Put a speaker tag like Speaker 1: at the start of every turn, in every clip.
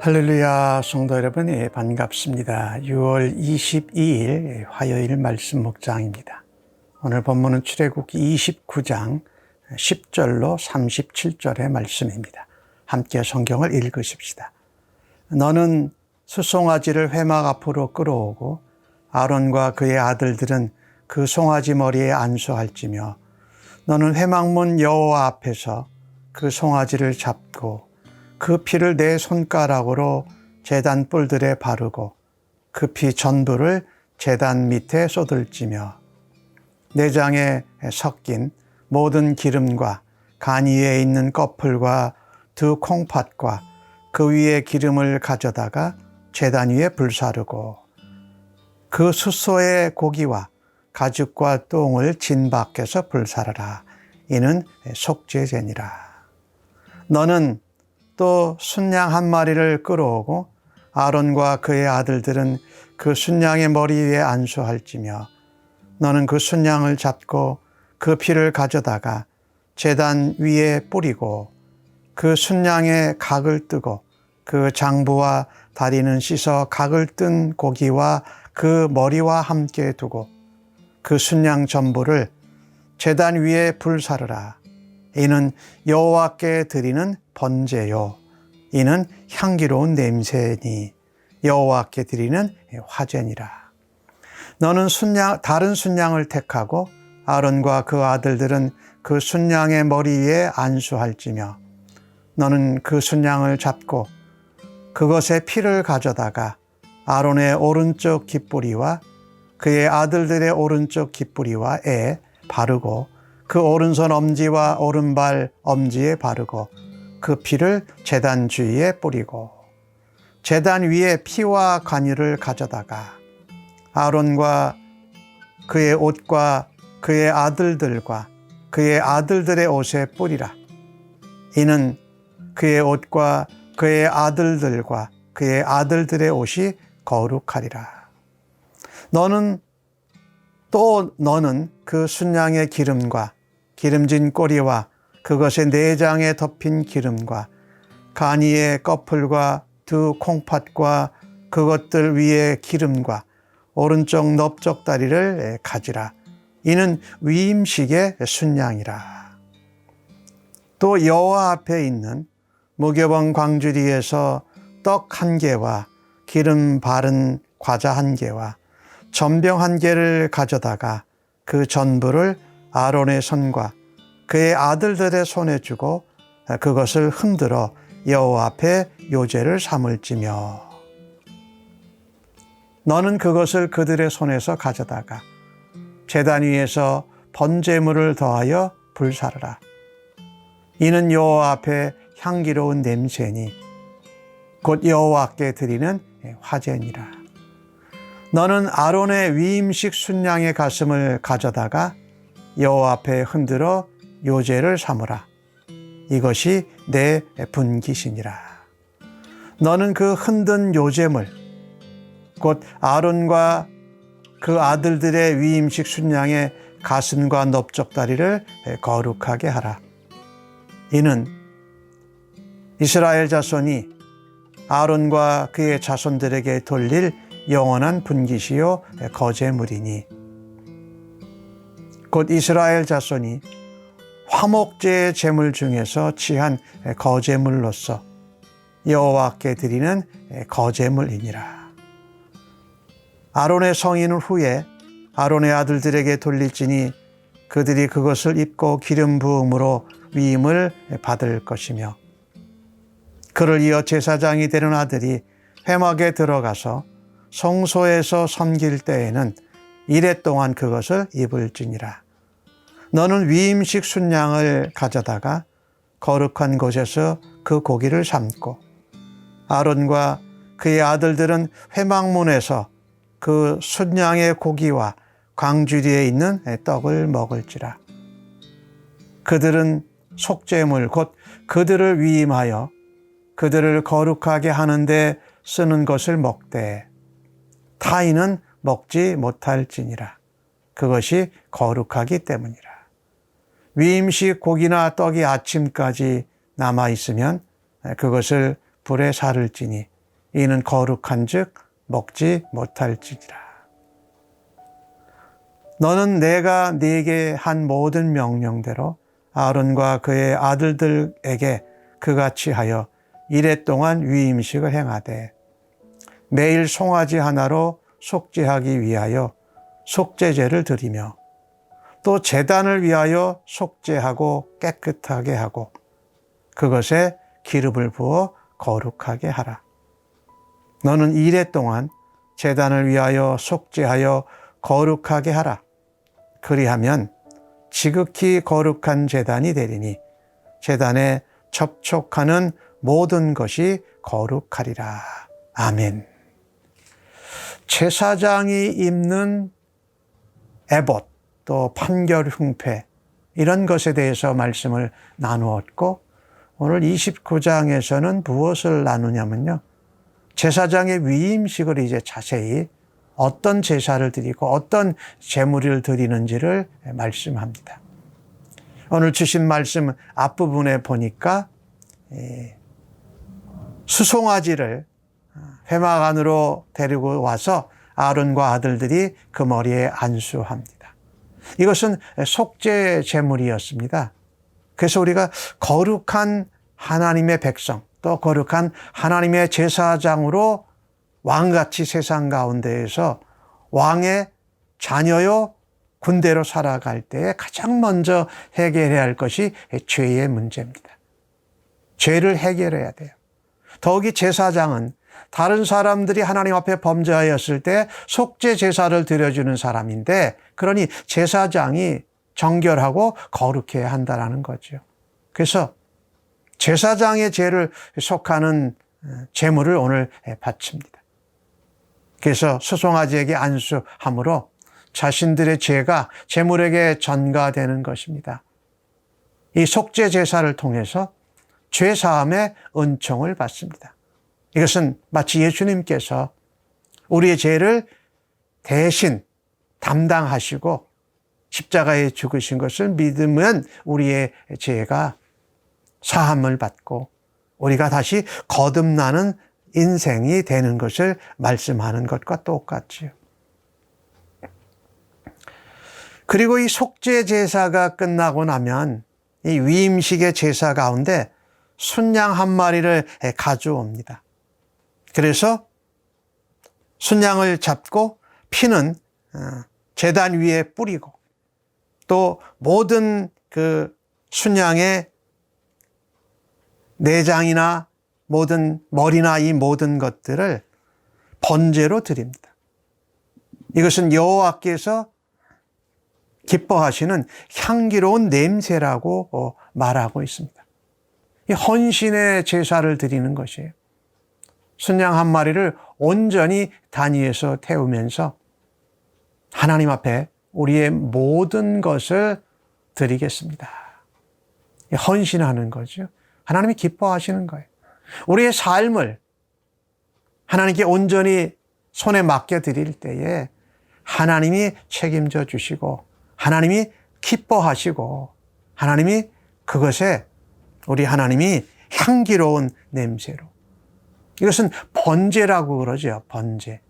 Speaker 1: 할렐루야 성도 여러분 예, 반갑습니다. 6월 22일 화요일 말씀 목장입니다. 오늘 본문은 출애굽기 29장 10절로 37절의 말씀입니다. 함께 성경을 읽으십시다. 너는 수송아지를 회막 앞으로 끌어오고 아론과 그의 아들들은 그 송아지 머리에 안수할지며 너는 회막문 여호와 앞에서 그 송아지를 잡고 그 피를 내 손가락으로 재단 뿔들에 바르고 그 피 전부를 재단 밑에 쏟을지며 내장에 섞인 모든 기름과 간 위에 있는 꺼풀과 두 콩팥과 그 위에 기름을 가져다가 재단 위에 불사르고 그 숫소의 고기와 가죽과 똥을 진 밖에서 불사르라. 이는 속죄제니라. 너는 또 순양 한 마리를 끌어오고 아론과 그의 아들들은 그 순양의 머리 위에 안수할지며 너는 그 순양을 잡고 그 피를 가져다가 재단 위에 뿌리고 그 순양의 각을 뜨고 그 장부와 다리는 씻어 각을 뜬 고기와 그 머리와 함께 두고 그 순양 전부를 재단 위에 불사르라. 이는 여호와께 드리는 번제요. 이는 향기로운 냄새니 여호와께 드리는 화제니라. 너는 순양 다른 순양을 택하고 아론과 그 아들들은 그 순양의 머리 위에 안수할지며 너는 그 순양을 잡고 그것의 피를 가져다가 아론의 오른쪽 깃뿌리와 그의 아들들의 오른쪽 깃뿌리와 에 바르고 그 오른손 엄지와 오른발 엄지에 바르고 그 피를 재단 주위에 뿌리고 재단 위에 피와 관유를 가져다가 아론과 그의 옷과 그의 아들들과 그의 아들들의 옷에 뿌리라. 이는 그의 옷과 그의 아들들과 그의 아들들의 옷이 거룩하리라. 너는 또 너는 그 순양의 기름과 기름진 꼬리와 그것의 내장에 덮인 기름과 간이의 꺼풀과 두 콩팥과 그것들 위에 기름과 오른쪽 넓적 다리를 가지라. 이는 위임식의 순양이라. 또 여호와 앞에 있는 무교봉 광주리에서 떡 한 개와 기름 바른 과자 한 개와 전병 한 개를 가져다가 그 전부를 아론의 손과 그의 아들들의 손에 주고 그것을 흔들어 여호와 앞에 요제를 삼을지며. 너는 그것을 그들의 손에서 가져다가 제단 위에서 번제물을 더하여 불사르라. 이는 여호와 앞에 향기로운 냄새니 곧 여호와께 드리는 화제니라. 너는 아론의 위임식 순양의 가슴을 가져다가 여호와 앞에 흔들어 요제를 삼으라. 이것이 내 분기시니라. 너는 그 흔든 요제물, 곧 아론과 그 아들들의 위임식 순양의 가슴과 넓적다리를 거룩하게 하라. 이는 이스라엘 자손이 아론과 그의 자손들에게 돌릴 영원한 분기시요 거제물이니 곧 이스라엘 자손이 화목제의 제물 중에서 취한 거제물로서 여호와께 드리는 거제물이니라. 아론의 성인을 후에 아론의 아들들에게 돌릴지니 그들이 그것을 입고 기름 부음으로 위임을 받을 것이며 그를 이어 제사장이 되는 아들이 회막에 들어가서 성소에서 섬길 때에는 이래 동안 그것을 입을지니라. 너는 위임식 순양을 가져다가 거룩한 곳에서 그 고기를 삶고 아론과 그의 아들들은 회막문에서 그 순양의 고기와 광주리에 있는 떡을 먹을지라. 그들은 속죄물 곧 그들을 위임하여 그들을 거룩하게 하는데 쓰는 것을 먹되 타인은 먹지 못할지니라. 그것이 거룩하기 때문이라. 위임식 고기나 떡이 아침까지 남아 있으면 그것을 불에 사를지니 이는 거룩한즉 먹지 못할지니라. 너는 내가 네게 한 모든 명령대로 아론과 그의 아들들에게 그같이 하여 이래 동안 위임식을 행하되 매일 송아지 하나로 속죄하기 위하여 속죄제를 드리며 또 재단을 위하여 속죄하고 깨끗하게 하고 그것에 기름을 부어 거룩하게 하라. 너는 이래 동안 재단을 위하여 속죄하여 거룩하게 하라. 그리하면 지극히 거룩한 재단이 되리니 재단에 접촉하는 모든 것이 거룩하리라. 아멘. 제사장이 입는 에봇 또 판결 흉패 이런 것에 대해서 말씀을 나누었고 오늘 29장에서는 무엇을 나누냐면요. 제사장의 위임식을 이제 자세히 어떤 제사를 드리고 어떤 제물을 드리는지를 말씀합니다. 오늘 주신 말씀 앞부분에 보니까 수송아지를 회막 안으로 데리고 와서 아론과 아들들이 그 머리에 안수합니다. 이것은 속죄 제물이었습니다. 그래서 우리가 거룩한 하나님의 백성, 또 거룩한 하나님의 제사장으로 왕같이 세상 가운데에서 왕의 자녀요 군대로 살아갈 때 가장 먼저 해결해야 할 것이 죄의 문제입니다. 죄를 해결해야 돼요. 더욱이 제사장은 다른 사람들이 하나님 앞에 범죄하였을 때 속죄 제사를 드려주는 사람인데 그러니 제사장이 정결하고 거룩해야 한다라는 거죠. 그래서 제사장의 죄를 속하는 제물을 오늘 바칩니다. 그래서 수송아지에게 안수함으로 자신들의 죄가 제물에게 전가되는 것입니다. 이 속죄 제사를 통해서 죄 사함의 은총을 받습니다. 이것은 마치 예수님께서 우리의 죄를 대신 담당하시고 십자가에 죽으신 것을 믿으면 우리의 죄가 사함을 받고 우리가 다시 거듭나는 인생이 되는 것을 말씀하는 것과 똑같지요. 그리고 이 속죄 제사가 끝나고 나면 이 위임식의 제사 가운데 순양 한 마리를 가져옵니다. 그래서 순양을 잡고 피는 재단 위에 뿌리고 또 모든 그 순양의 내장이나 모든 머리나 이 모든 것들을 번제로 드립니다. 이것은 여호와께서 기뻐하시는 향기로운 냄새라고 어, 말하고 있습니다. 이 헌신의 제사를 드리는 것이에요. 순양 한 마리를 온전히 단위에서 태우면서 하나님 앞에 우리의 모든 것을 드리겠습니다. 헌신하는 거죠. 하나님이 기뻐하시는 거예요. 우리의 삶을 하나님께 온전히 손에 맡겨 드릴 때에 하나님이 책임져 주시고 하나님이 기뻐하시고 하나님이 그것에 우리 하나님이 향기로운 냄새로 이것은 번제라고 그러죠. 번제.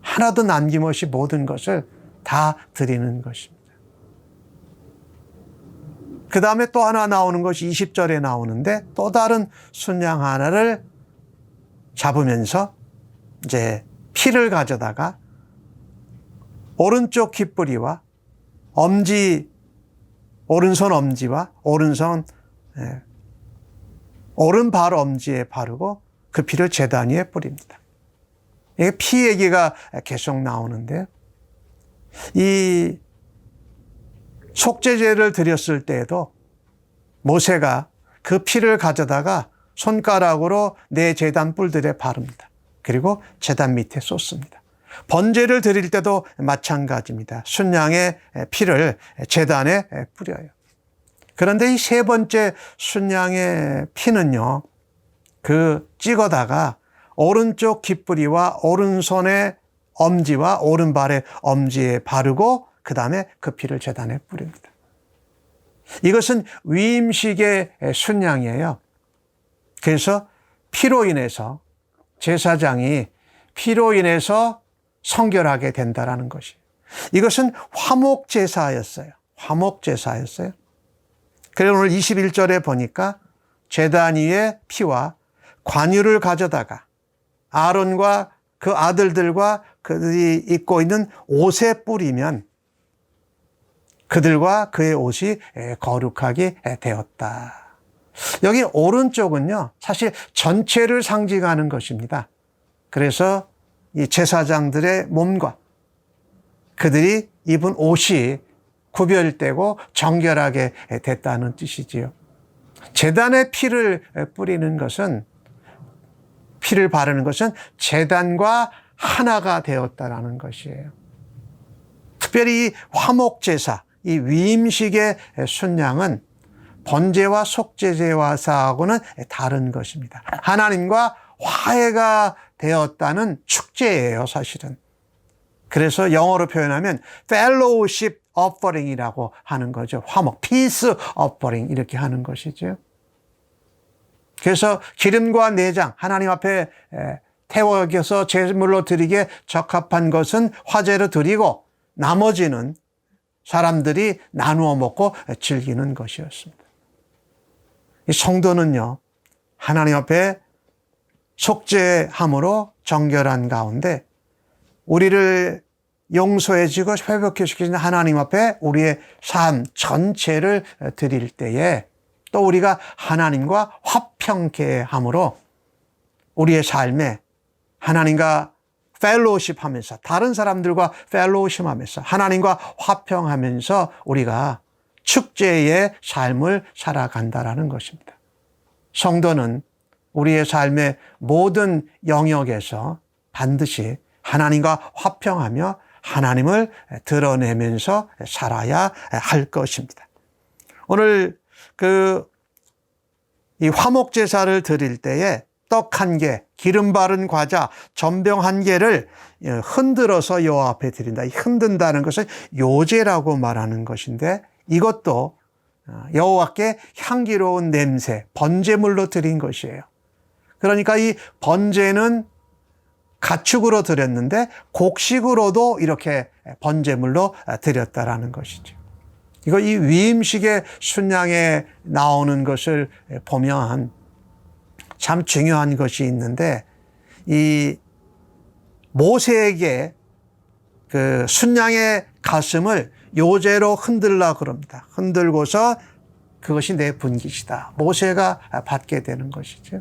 Speaker 1: 하나도 남김없이 모든 것을 다 드리는 것입니다. 그 다음에 또 하나 나오는 것이 20절에 나오는데 또 다른 순양 하나를 잡으면서 이제 피를 가져다가 오른쪽 귓뿌리와 엄지, 오른손 엄지와 오른손, 예, 오른발 엄지에 바르고 그 피를 재단 위에 뿌립니다. 이게 피 얘기가 계속 나오는데 이 속죄제를 드렸을 때에도 모세가 그 피를 가져다가 손가락으로 내 재단 뿔들에 바릅니다. 그리고 재단 밑에 쏟습니다. 번제를 드릴 때도 마찬가지입니다. 순양의 피를 재단에 뿌려요. 그런데 이 세 번째 순양의 피는요, 그 찍어다가 오른쪽 깃뿌리와 오른손의 엄지와 오른발의 엄지에 바르고 그 다음에 그 피를 재단에 뿌립니다. 이것은 위임식의 순양이에요. 그래서 피로 인해서 제사장이 피로 인해서 성결하게 된다라는 것이. 이것은 화목 제사였어요. 화목 제사였어요. 그래서 오늘 21절에 보니까 제단 위에 피와 관유를 가져다가 아론과 그 아들들과 그들이 입고 있는 옷에 뿌리면 그들과 그의 옷이 거룩하게 되었다. 여기 오른쪽은요, 사실 전체를 상징하는 것입니다. 그래서 이 제사장들의 몸과 그들이 입은 옷이 구별되고 정결하게 됐다는 뜻이지요. 재단에 피를 뿌리는 것은 피를 바르는 것은 재단과 하나가 되었다라는 것이에요. 특별히 이 화목 제사, 이 위임식의 순양은 번제와 속죄제와사하고는 다른 것입니다. 하나님과 화해가 되었다는 축제예요, 사실은. 그래서 영어로 표현하면 fellowship offering이라고 하는 거죠. 화목, peace offering 이렇게 하는 것이죠. 그래서 기름과 내장 하나님 앞에 태워겨서 제물로 드리게 적합한 것은 화제로 드리고 나머지는 사람들이 나누어 먹고 즐기는 것이었습니다. 이 성도는요, 하나님 앞에 속죄함으로 정결한 가운데 우리를 용서해주고 회복해주시는 하나님 앞에 우리의 삶 전체를 드릴 때에 또 우리가 하나님과 화 평케 함으로 우리의 삶에 하나님과 펠로우십 하면서 다른 사람들과 펠로우십 하면서 하나님과 화평하면서 우리가 축제의 삶을 살아간다라는 것입니다. 성도는 우리의 삶의 모든 영역에서 반드시 하나님과 화평하며 하나님을 드러내면서 살아야 할 것입니다. 오늘 그 이 화목 제사를 드릴 때에 떡 한 개, 기름 바른 과자, 전병 한 개를 흔들어서 여호와 앞에 드린다. 흔든다는 것은 요제라고 말하는 것인데 이것도 여호와께 향기로운 냄새, 번제물로 드린 것이에요. 그러니까 이 번제는 가축으로 드렸는데 곡식으로도 이렇게 번제물로 드렸다라는 것이죠. 이거 이 위임식의 순양에 나오는 것을 보면 참 중요한 것이 있는데 이 모세에게 그 순양의 가슴을 요제로 흔들라 그럽니다. 흔들고서 그것이 내 분깃이다. 모세가 받게 되는 것이죠.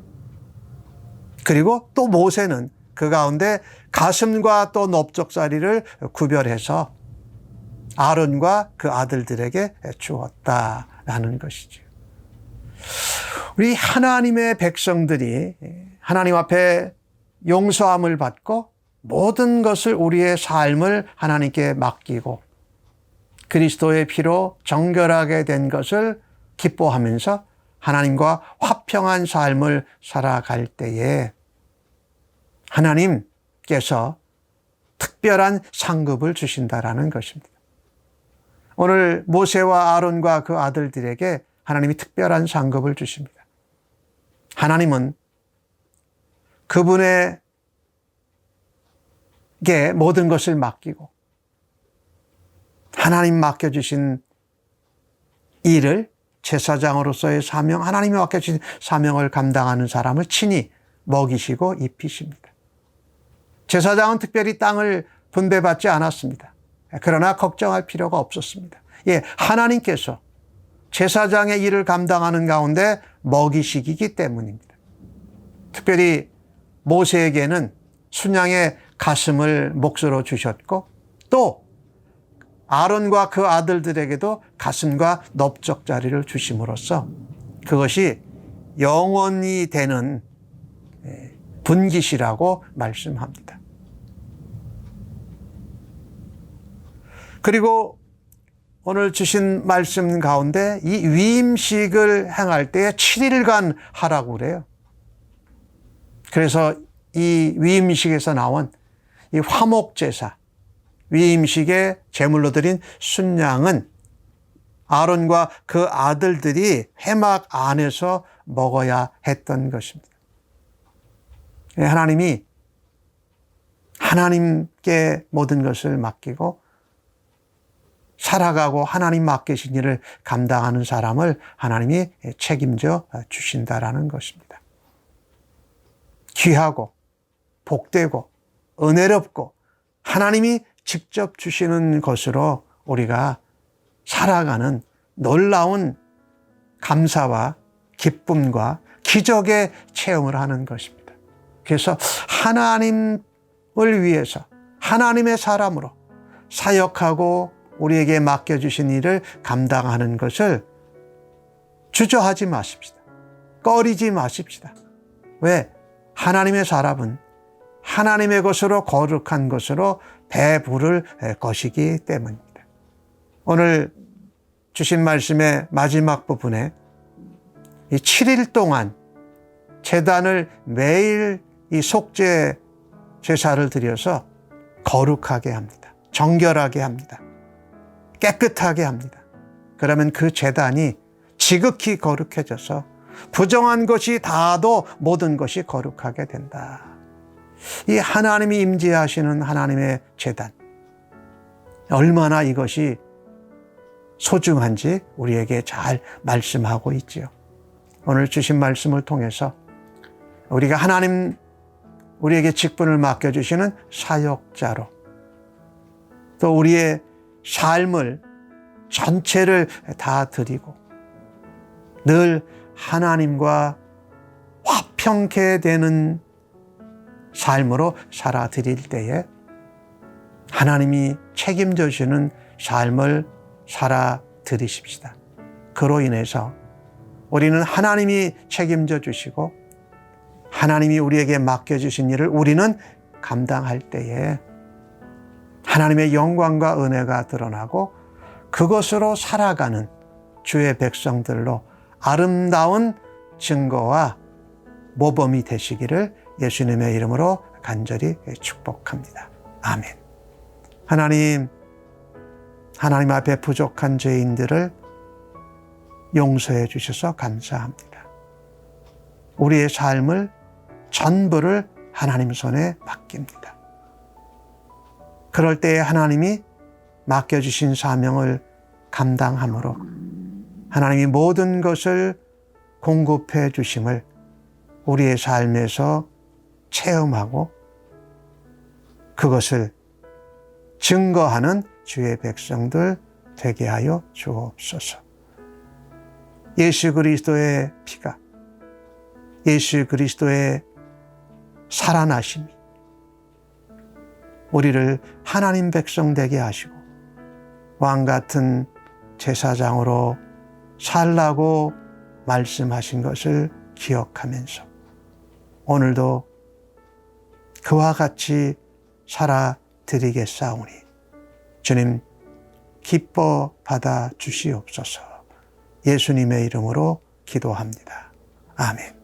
Speaker 1: 그리고 또 모세는 그 가운데 가슴과 또 넓적자리를 구별해서 아론과 그 아들들에게 주었다라는 것이죠. 우리 하나님의 백성들이 하나님 앞에 용서함을 받고 모든 것을 우리의 삶을 하나님께 맡기고 그리스도의 피로 정결하게 된 것을 기뻐하면서 하나님과 화평한 삶을 살아갈 때에 하나님께서 특별한 상급을 주신다라는 것입니다. 오늘 모세와 아론과 그 아들들에게 하나님이 특별한 상급을 주십니다. 하나님은 그분에게 모든 것을 맡기고 하나님 맡겨주신 일을 제사장으로서의 사명, 하나님이 맡겨주신 사명을 감당하는 사람을 친히 먹이시고 입히십니다. 제사장은 특별히 땅을 분배받지 않았습니다. 그러나 걱정할 필요가 없었습니다. 예, 하나님께서 제사장의 일을 감당하는 가운데 먹이시기 때문입니다. 특별히 모세에게는 순양의 가슴을 몫으로 주셨고 또 아론과 그 아들들에게도 가슴과 넓적자리를 주심으로써 그것이 영원히 되는 예, 분깃이라고 말씀합니다. 그리고 오늘 주신 말씀 가운데 이 위임식을 행할 때 7일간 하라고 그래요. 그래서 이 위임식에서 나온 이 화목제사, 위임식에 제물로 드린 순양은 아론과 그 아들들이 해막 안에서 먹어야 했던 것입니다. 예, 하나님이 하나님께 모든 것을 맡기고 살아가고 하나님 맡기신 일을 감당하는 사람을 하나님이 책임져 주신다라는 것입니다. 귀하고 복되고 은혜롭고 하나님이 직접 주시는 것으로 우리가 살아가는 놀라운 감사와 기쁨과 기적의 체험을 하는 것입니다. 그래서 하나님을 위해서 하나님의 사람으로 사역하고 우리에게 맡겨주신 일을 감당하는 것을 주저하지 마십시다. 꺼리지 마십시다. 왜? 하나님의 사람은 하나님의 것으로 거룩한 것으로 배부를 것이기 때문입니다. 오늘 주신 말씀의 마지막 부분에 이 7일 동안 재단을 매일 이 속죄 제사를 드려서 거룩하게 합니다. 정결하게 합니다. 깨끗하게 합니다. 그러면 그 재단이 지극히 거룩해져서 부정한 것이 닿아도 모든 것이 거룩하게 된다. 이 하나님이 임재하시는 하나님의 재단. 얼마나 이것이 소중한지 우리에게 잘 말씀하고 있지요. 오늘 주신 말씀을 통해서 우리가 하나님 우리에게 직분을 맡겨주시는 사역자로 또 우리의 삶을 전체를 다 드리고 늘 하나님과 화평케 되는 삶으로 살아 드릴 때에 하나님이 책임져 주시는 삶을 살아 드리십시다. 그로 인해서 우리는 하나님이 책임져 주시고 하나님이 우리에게 맡겨주신 일을 우리는 감당할 때에 하나님의 영광과 은혜가 드러나고 그것으로 살아가는 주의 백성들로 아름다운 증거와 모범이 되시기를 예수님의 이름으로 간절히 축복합니다. 아멘. 하나님, 하나님 앞에 부족한 죄인들을 용서해 주셔서 감사합니다. 우리의 삶을 전부를 하나님 손에 맡깁니다. 그럴 때에 하나님이 맡겨주신 사명을 감당함으로 하나님이 모든 것을 공급해 주심을 우리의 삶에서 체험하고 그것을 증거하는 주의 백성들 되게 하여 주옵소서. 예수 그리스도의 피가 예수 그리스도의 살아나심이 우리를 하나님 백성 되게 하시고 왕 같은 제사장으로 살라고 말씀하신 것을 기억하면서 오늘도 그와 같이 살아 드리겠사오니 주님 기뻐 받아 주시옵소서 예수님의 이름으로 기도합니다. 아멘.